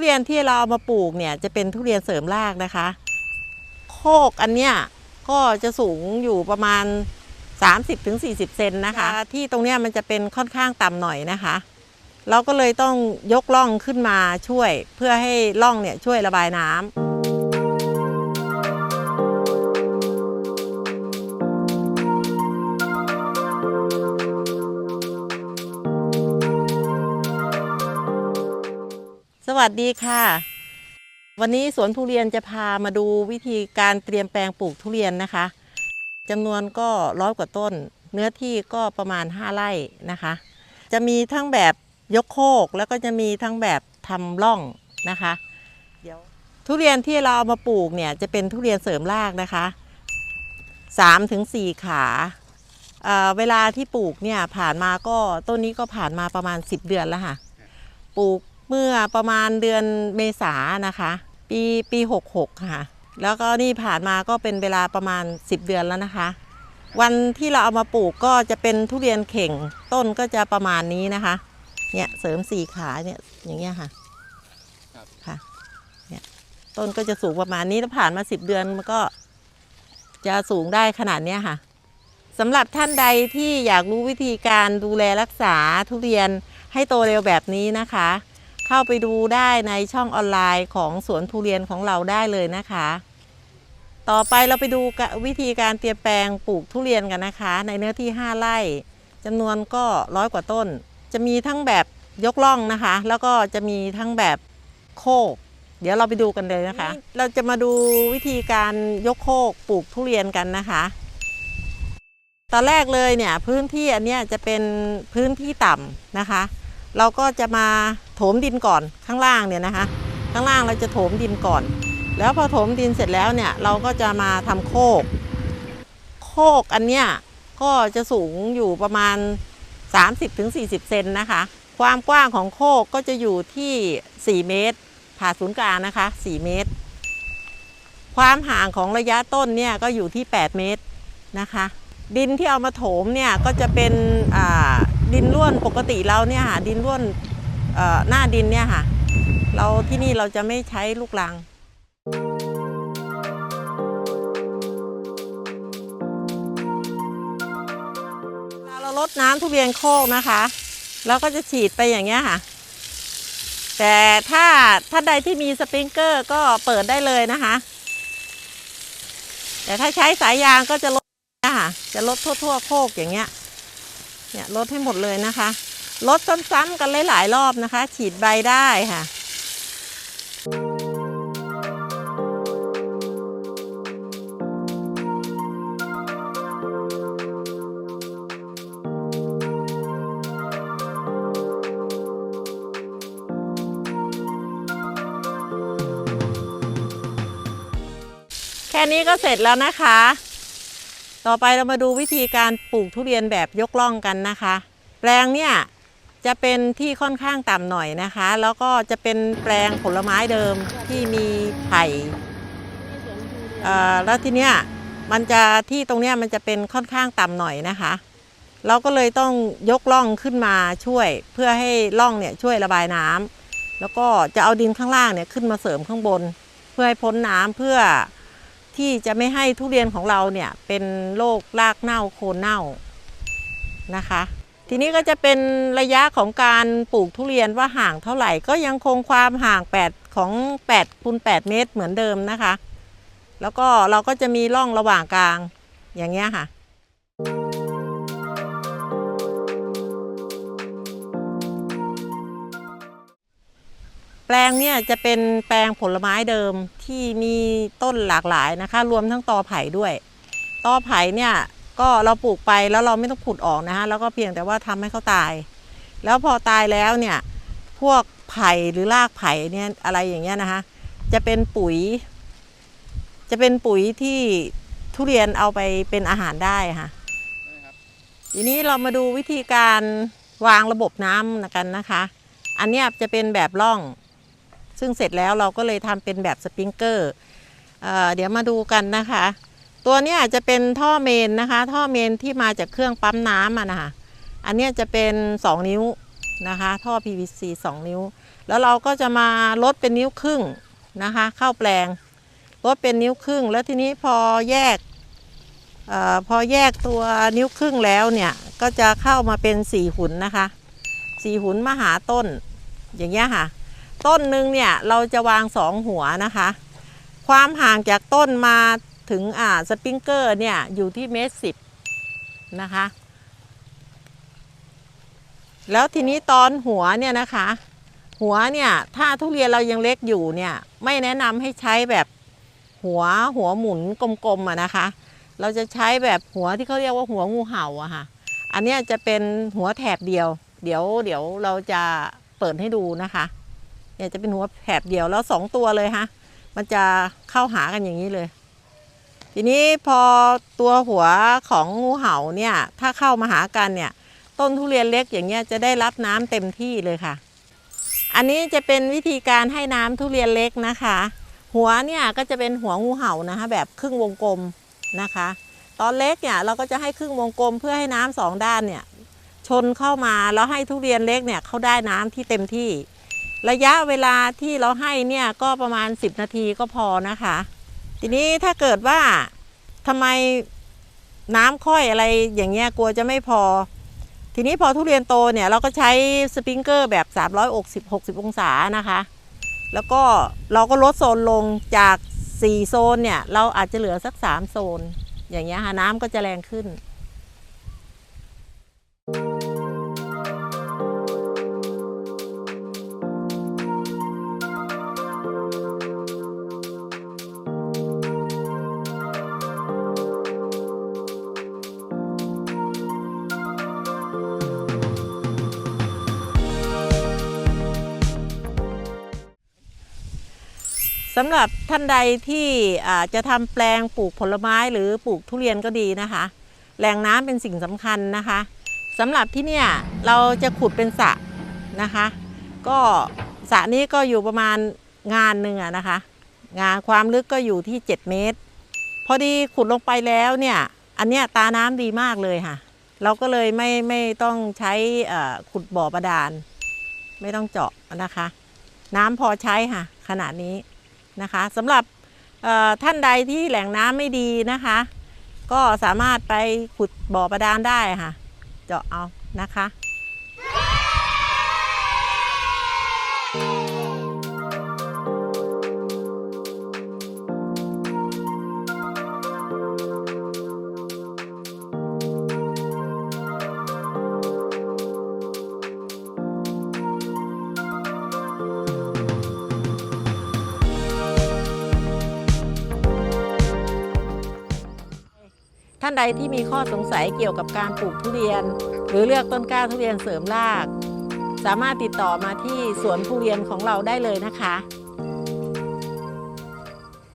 เรียนที่เราเอามาปลูกเนี่ยจะเป็นทุเรียนเสริมรากนะคะ โคกอันเนี้ยก็จะสูงอยู่ประมาณ 30-40 เซนนะคะ ที่ตรงเนี้ยมันจะเป็นค่อนข้างต่ำหน่อยนะคะ เราก็เลยต้องยกล่องขึ้นมาช่วยเพื่อให้ล่องเนี่ยช่วยระบายน้ำ วัสดีค่ะ วันนี้สวนทุเรียนจะพามาดูวิธีการเตรียมแปลงปลูกทุเรียนนะคะจำนวนก็ร้อยกว่าต้น เนื้อที่ก็ประมาณ 5 ไร่นะคะ จะมีทั้งแบบยกโคกแล้วก็จะมีทั้งแบบทำร่องนะคะเดี๋ยวทุเรียนที่เราเอามาปลูกเนี่ยจะเป็นทุเรียนเสริมรากนะคะ3ถึงขาเเวลาที่ปลูกเนี่ยผ่านมาก็ต้นนี้ก็ผ่านมาประมาณ 10 เดือนแล้วค่ะ ปลูก เมื่อประมาณเดือนเมษานะคะ ปีปี66ค่ะ แล้วก็นี่ผ่านมาก็เป็นเวลาประมาณ 10 เดือนแล้วนะคะ วันที่เราเอามาปลูกก็จะเป็นทุเรียนเข่งต้นก็จะประมาณนี้นะคะเนี่ยเสริมสี่ขาเนี่ยอย่างเงี้ยค่ะครับค่ะเนี่ยต้นก็จะสูงประมาณนี้แล้วผ่านมา 10 เดือนมันก็จะสูงได้ขนาดเนี้ยค่ะสำหรับท่านใดที่อยากรู้วิธีการดูแลรักษาทุเรียนให้โตเร็วแบบนี้นะคะ เข้าไปดูได้ในช่องออนไลน์ของสวนทุเรียนของเราได้เลยนะคะ ต่อไปเราไปดูวิธีการเตรียมแปลงปลูกทุเรียนกันนะคะ ในเนื้อที่ 5ไร่จำนวนก็ร้อยกว่าต้น จะมีทั้งแบบยกล่องนะคะ แล้วก็จะมีทั้งแบบโคก เดี๋ยวเราไปดูกันเลยนะคะ เราจะมาดูวิธีการยกโคกปลูกทุเรียนกันนะคะตอนแรกเลยเนี่ยพื้นที่อันเนี้ยจะเป็นพื้นที่ต่ำนะคะ เราก็จะมา ถมดินก่อนข้างล่างเนี่ยนะคะ ข้างล่างเราจะโถมดินก่อน แล้วพอโถมดินเสร็จแล้วเนี่ยเราก็จะมาทำโคก โคกอันเนี้ยก็จะสูงอยู่ประมาณ 30-40 เซนนะคะ ความกว้างของโคกก็จะอยู่ที่ 4 เมตร ผ่าศูนย์กลางนะคะ 4 เมตร ความห่างของระยะต้นเนี่ยก็อยู่ที่ 8 เมตรนะคะ ดินที่เอามาโถมเนี่ยก็จะเป็นดินร่วนปกติเราเนี่ยค่ะดินร่วน หน้าดินเนี่ยค่ะ เราที่นี่เราจะไม่ใช้ลูกรังเราลดน้ำทุเรียนโคกนะคะเราก็จะฉีดไปอย่างเงี้ยค่ะ แต่ถ้าท่านใดที่มีสปริงเกอร์ก็เปิดได้เลยนะคะ แต่ถ้าใช้สายยางก็จะลดนะคะจะลดทั่วๆ โคกอย่างเงี้ย เนี่ยลดให้หมดเลยนะคะ ลดซ้ำๆกันหลายๆรอบนะคะ ฉีดใบได้ค่ะแค่นี้ก็เสร็จแล้วนะคะ ต่อไปเรามาดูวิธีการปลูกทุเรียนแบบยกล่องกันนะคะ แปลงเนี่ย จะเป็นที่ค่อนข้างต่ำหน่อยนะคะ แล้วก็จะเป็นแปลงผลไม้เดิมที่มีไผ่แล้วทีเนี้ยมันจะที่ตรงเนี้ยมันจะเป็นค่อนข้างต่ำหน่อยนะคะ เราก็เลยต้องยกล่องขึ้นมาช่วยเพื่อให้ล่องเนี่ยช่วยระบายน้ำแล้วก็จะเอาดินข้างล่างเนี่ยขึ้นมาเสริมข้างบน เพื่อให้พ้นน้ำเพื่อที่จะไม่ให้ทุเรียนของเราเนี่ยเป็นโรครากเน่าโคนเน่านะคะ ทีนี้ก็จะเป็นระยะของการปลูกทุเรียนว่าห่างเท่าไหร่ก็ยังคงความห่าง 8 ของ8คูณ8เมตรเหมือนเดิมนะคะ แล้วก็เราก็จะมีร่องระหว่างกลางอย่างเงี้ยค่ะแปลงเนี่ยจะเป็นแปลงผลไม้เดิมที่มีต้นหลากหลายนะคะ รวมทั้งตอไผ่ด้วย ตอไผ่เนี่ย ก็เราปลูกไปแล้วเราไม่ต้องขุดออกนะคะแล้วก็เพียงแต่ว่าทำให้เขาตาย แล้วพอตายแล้วเนี่ยพวกไผ่หรือรากไผ่เนี่ยอะไรอย่างเงี้ยนะคะจะเป็นปุ๋ย จะเป็นปุ๋ยที่ทุเรียนเอาไปเป็นอาหารได้ค่ะทีนี้เรามาดูวิธีการวางระบบน้ำกันนะคะ อันนี้จะเป็นแบบร่อง ซึ่งเสร็จแล้วเราก็เลยทำเป็นแบบสปริงเกอร์เอเดี๋ยวมาดูกันนะคะ ตัวนี้ยจะเป็นท่อเมนนะคะ ท่อเมนที่มาจากเครื่องปั๊มน้ำอะนะคะอันนี้จะเป็น 2 นิ้วนะคะ ท่อ PVC 2 นิ้ว แล้วเราก็จะมาลดเป็นนิ้วครึ่งนะคะ เข้าแปลงลดเป็นนิ้วครึ่ง แล้วทีนี้พอแยกออพอแยกตัวนิ้วครึ่งแล้วเนี่ยก็จะเข้ามาเป็นสี่หุนนะคะสี่หุนมหาต้นอย่างเงี้ยค่ะ ต้นหนึ่งเนี่ยเราจะวางสองหัวนะคะ ความห่างจากต้นมา ถึงอ่าสปริงเกอร์เนี่ย อยู่ที่เมตรสิบนะคะ แล้วทีนี้ตอนหัวเนี่ยนะคะ หัวเนี่ยถ้าทุเรียนเรายังเล็กอยู่เนี่ย ไม่แนะนำให้ใช้แบบหัวหัวหมุนกลมๆอะนะคะ เราจะใช้แบบหัวที่เขาเรียกว่าหัวงูเห่าอะค่ะ อันนี้จะเป็นหัวแถบเดียว เดี๋ยวเดี๋ยวเราจะเปิดให้ดูนะคะเนี่ยจะเป็นหัวแถบเดียวแล้วสองตัวเลยฮะ มันจะเข้าหากันอย่างนี้เลย ทีนี้พอตัวหัวของงูเห่าเนี่ย ถ้าเข้ามาหากันเนี่ย ต้นทุเรียนเล็กอย่างเงี้ยจะได้รับน้ำเต็มที่เลยค่ะ อันนี้จะเป็นวิธีการให้น้ำทุเรียนเล็กนะคะ หัวเนี่ยก็จะเป็นหัวงูเห่านะคะ แบบครึ่งวงกลมนะคะ ตอนเล็กเนี่ยเราก็จะให้ครึ่งวงกลมเพื่อให้น้ำสองด้านเนี่ยชนเข้ามาแล้วให้ทุเรียนเล็กเนี่ยเขาได้น้ำที่เต็มที่ ระยะเวลาที่เราให้เนี่ยก็ประมาณ 10 นาทีก็พอนะคะ ทีนี้ถ้าเกิดว่าทำไมน้ำค่อยอะไรอย่างเงี้ยกลัวจะไม่พอ ทีนี้พอทุเรียนโตเนี่ยเราก็ใช้สปริงเกอร์แบบ 360 60 องศานะคะ แล้วก็เราก็ลดโซนลงจาก 4 โซนเนี่ย เราอาจจะเหลือสัก 3 โซน อย่างเงี้ยค่ะน้ำก็จะแรงขึ้น สำหรับท่านใดที่จะทำแปลงปลูกผลไม้หรือปลูกทุเรียนก็ดีนะคะ แหล่งน้ำเป็นสิ่งสำคัญนะคะสำหรับที่เนี่ยเราจะขุดเป็นสระนะคะ ก็สระนี้ก็อยู่ประมาณงานหนึ่งอะนะคะ งานความลึกก็อยู่ที่ 7 เมตร พอดีขุดลงไปแล้วเนี่ยอันเนี้ยตาน้ำดีมากเลยค่ะ เราก็เลยไม่ไม่ต้องใช้ขุดบ่อบาดาล ไม่ต้องเจาะนะคะ น้ำพอใช้ค่ะ ขนาดนี้ นะคะสำหรับท่านใดที่แหล่งน้ำไม่ดีนะคะ ก็สามารถไปขุดบ่อประดานได้ค่ะ เจาะเอานะคะานใดที่มีข้อสงสัยเกี่ยวกับการปลูกทุเรียน หรือเลือกต้นกล้าทุเรียนเสริมราก สามารถติดต่อมาที่สวนทุเรียนของเราได้เลยนะคะ